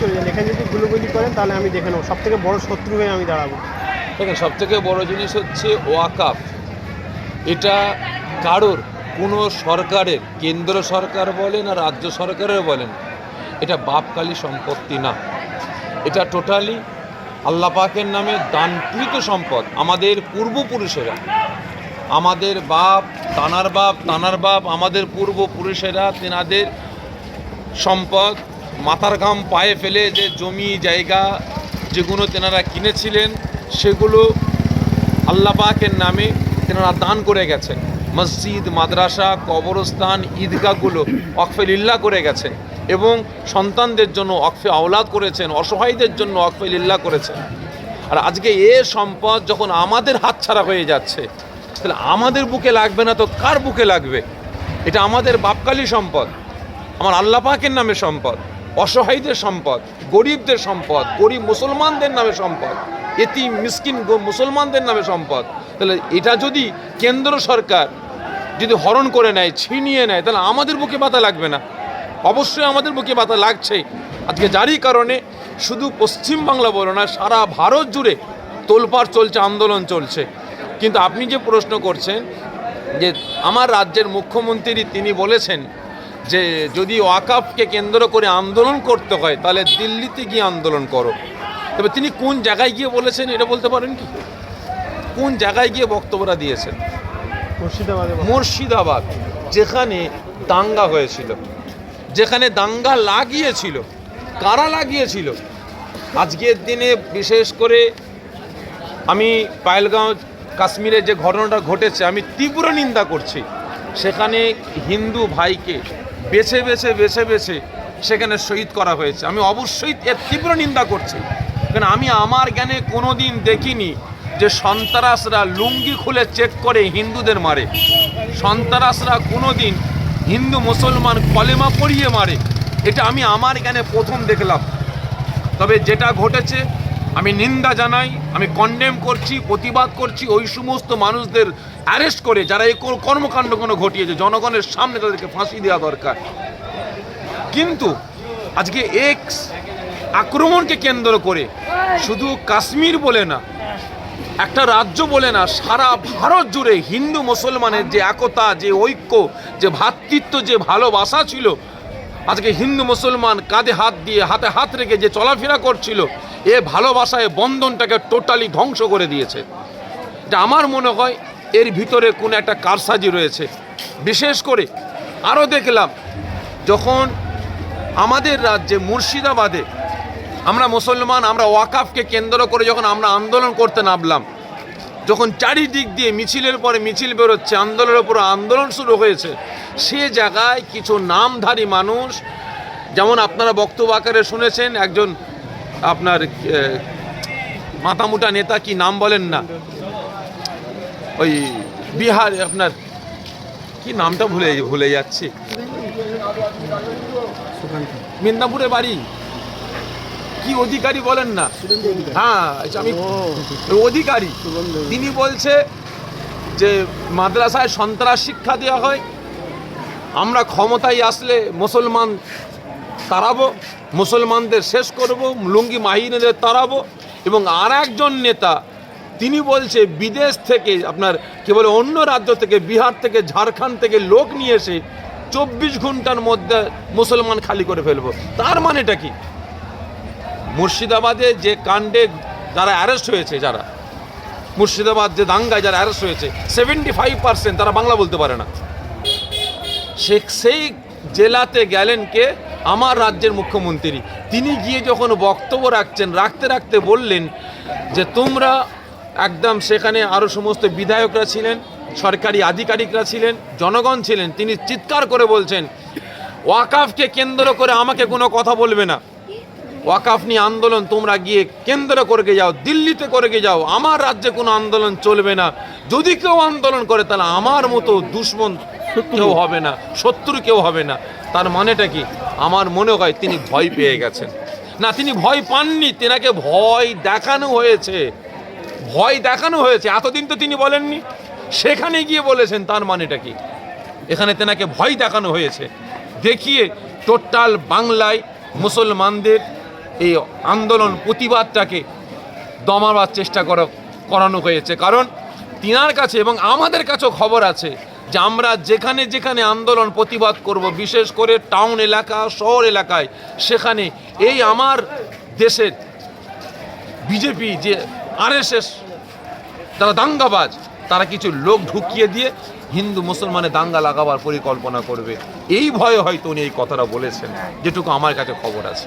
চলে যান। এখানে যদি গুলোগুলি করেন, তাহলে আমি দেখে নেব। সব থেকে বড় শত্রু হয়ে আমি দাঁড়াবো। দেখেন, সবথেকে বড় জিনিস হচ্ছে ওয়াকাফ। এটা কারোর, কোনো সরকারের, কেন্দ্র সরকার বলেন আর রাজ্য সরকারের বলেন, এটা বাপকালী সম্পত্তি না। এটা টোটালি আল্লাহ পাকের নামে দানকৃত সম্পদ। আমাদের পূর্বপুরুষেরা, আমাদের বাপ, তানার বাপ তানার বাপ, আমাদের পূর্বপুরুষেরা তেনাদের সম্পদ মাথার ঘাম পায়ে ফেলে যে জমি, জায়গা যেগুলো তেনারা কিনেছিলেন, সেগুলো আল্লাহ পাকের নামে তেনারা দান করে গেছেন। মসজিদ, মাদ্রাসা, কবরস্থান, ঈদগাহগুলো অকফে লিল্লা করে গেছেন এবং সন্তানদের জন্য অকফে আওলাদ করেছেন, অসহায়দের জন্য অকফে লিল্লা করেছেন। আর আজকে এ সম্পদ যখন আমাদের হাতছাড়া হয়ে যাচ্ছে, তাহলে আমাদের বুকে লাগবে না তো কার বুকে লাগবে? এটা আমাদের বাপকালী সম্পদ, আমার আল্লাহ পাকের নামে সম্পদ। অসহায়দের সম্পদ, গরিবদের সম্পদ, গরিব মুসলমানদের নামে সম্পদ এতি মিসকিন মুসলমানদের নামে সম্পদ। তাহলে এটা যদি কেন্দ্র সরকার যদি হরণ করে নেয়, ছিনিয়ে নেয়, তাহলে আমাদের বুকে বাতা লাগবে না। অবশ্যই আমাদের বুকে বাতা লাগছেই আজকে যারই কারণে শুধু পশ্চিম বাংলা বলো না, সারা ভারত জুড়ে তোলপাড় চলছে, আন্দোলন চলছে। কিন্তু আপনি যে প্রশ্ন করছেন যে আমার রাজ্যের মুখ্যমন্ত্রী তিনি বলেছেন যে যদি ওয়াকাফকে কেন্দ্র করে আন্দোলন করতে হয় তাহলে দিল্লিতে গিয়ে আন্দোলন করো। তবে তিনি কোন জায়গায় গিয়ে বলেছেন এটা বলতে পারেন কি? কোন জায়গায় গিয়ে বক্তব্যটা দিয়েছেন? মুর্শিদাবাদে মুর্শিদাবাদ যেখানে দাঙ্গা হয়েছিল। যেখানে দাঙ্গা লাগিয়েছিল। কারা লাগিয়েছিল? আজকের দিনে বিশেষ করে আমি পায়েলগাঁও কাশ্মীরে যে ঘটনাটা ঘটেছে আমি তীব্র নিন্দা করছি। সেখানে হিন্দু ভাইকে বেছে বেছে বেছে বেছে সেখানে শহীদ করা হয়েছে। আমি অবশ্যই এর তীব্র নিন্দা করছি। কারণ আমি আমার জ্ঞানে কোনো দিন দেখিনি যে সন্ত্রাসরা লুঙ্গি খুলে চেক করে হিন্দুদের মারে। সন্ত্রাসরা কোনো দিন হিন্দু মুসলমান কলেমা পড়িয়ে মারে। এটা আমি আমার জ্ঞানে প্রথম দেখলাম। তবে যেটা ঘটেছে আমি নিন্দা জানাই, আমি কন্ডেম করছি, প্রতিবাদ করছি ওই সমস্ত মানুষদের অ্যারেস্ট করে যারা এই কর- কর্মকাণ্ড কোনো ঘটিয়েছে। জনগণের সামনে তাদেরকে ফাঁসি দেওয়া দরকার। কিন্তু আজকে এক্স আক্রমণকে কেন্দ্র করে শুধু কাশ্মীর বলে না, একটা রাজ্য বলে না, সারা ভারত জুড়ে হিন্দু মুসলমানের যে একতা, যে ঐক্য, যে ভ্রাতৃত্ব যে ভালোবাসা ছিল আজকে হিন্দু মুসলমান কাঁধে হাত দিয়ে হাতে হাত রেখে যে চলাফেরা করছিল, এ ভালোবাসায় বন্ধনটাকে টোটালি ধ্বংস করে দিয়েছে। এটা আমার মনে হয় এর ভিতরে কোনো একটা কারসাজি রয়েছে। বিশেষ করে আরও দেখলাম, যখন আমাদের রাজ্যে মুর্শিদাবাদে আমরা মুসলমান, আমরা ওয়াকাফকে কেন্দ্র করে যখন আমরা আন্দোলন করতে নামলাম, যখন চারিদিক দিয়ে মিছিলের পরে মিছিল বেরোচ্ছে, আন্দোলনের উপর আন্দোলন শুরু হয়েছে সে জায়গায় কিছু নামধারী মানুষ যেমন আপনারা বক্তব্য আকারে শুনেছেন একজন আপনার মাথামুটা নেতা কি নাম বলেন না? ওই বিহার আপনার কি নামটা ভুলে ভুলে যাচ্ছি। মিদনাপুরে বাড়ি? কি অধিকারী বলেন না? হ্যাঁ আচ্ছা, আমি অধিকারী। তিনি বলছে যে মাদ্রাসায় সন্ত্রাস শিক্ষা দেওয়া হয় আমরা ক্ষমতায় আসলে মুসলমান তাড়াবো, মুসলমানদের শেষ করব, লুঙ্গি মাহিনেদের তাড়াবো এবং আর একজন নেতা, তিনি বলছে, বিদেশ থেকে আপনার কি বলে, অন্য রাজ্য থেকে, বিহার থেকে, ঝাড়খণ্ড থেকে লোক নিয়ে এসে চব্বিশ ঘণ্টার মধ্যে মুসলমান খালি করে ফেলব। তার মানেটা কি? মুর্শিদাবাদে যে কাণ্ডে যারা অ্যারেস্ট হয়েছে, যারা মুর্শিদাবাদ যে দাঙ্গায় যারা অ্যারেস্ট হয়েছে সেভেন্টি ফাইভ পার্সেন্ট তারা বাংলা বলতে পারে না। সে সেই জেলাতে গেলেন কে? আমার রাজ্যের মুখ্যমন্ত্রী। তিনি গিয়ে যখন বক্তব্য রাখছেন, রাখতে রাখতে বললেন যে, তোমরা একদম সেখানে আরও সমস্ত বিধায়করা ছিলেন, সরকারি আধিকারিকরা ছিলেন, জনগণ ছিলেন। তিনি চিৎকার করে বলছেন, ওয়াকাফকে কেন্দ্র করে আমাকে কোনো কথা বলবে না। ওয়াকাফ নিয়ে আন্দোলন তোমরা গিয়ে কেন্দ্র করে যাও, দিল্লিতে করে যাও। আমার রাজ্যে কোনো আন্দোলন চলবে না। যদি কেউ আন্দোলন করে, তাহলে আমার মতো দুশ্মন কেউ হবে না শত্রু কেউ হবে না। তার মানেটা কি? আমার মনে হয় তিনি ভয় পেয়ে গেছেন। না তিনি ভয় পাননি তেনাকে ভয় দেখানো হয়েছে। ভয় দেখানো হয়েছে এতদিন তো তিনি বলেননি। সেখানে গিয়ে বলেছেন তার মানেটা কি? এখানে তেনাকে ভয় দেখানো হয়েছে। দেখিয়ে টোটাল বাংলায় মুসলমানদের এই আন্দোলন প্রতিবাদটাকে দমাবার চেষ্টা করা করানো হয়েছে। কারণ তিনার কাছে এবং আমাদের কাছেও খবর আছে যে আমরা যেখানে যেখানে আন্দোলন প্রতিবাদ করব, বিশেষ করে টাউন এলাকা, শহর এলাকায়, সেখানে এই আমার দেশের বিজেপি যে আরএসএস, তারা দাঙ্গাবাজ, তারা কিছু লোক ঢুকিয়ে দিয়ে হিন্দু মুসলমানের দাঙ্গা লাগাবার পরিকল্পনা করবে। এই ভয়ে হয়তো উনি এই কথাটা বলেছেন, যেটুকু আমার কাছে খবর আছে।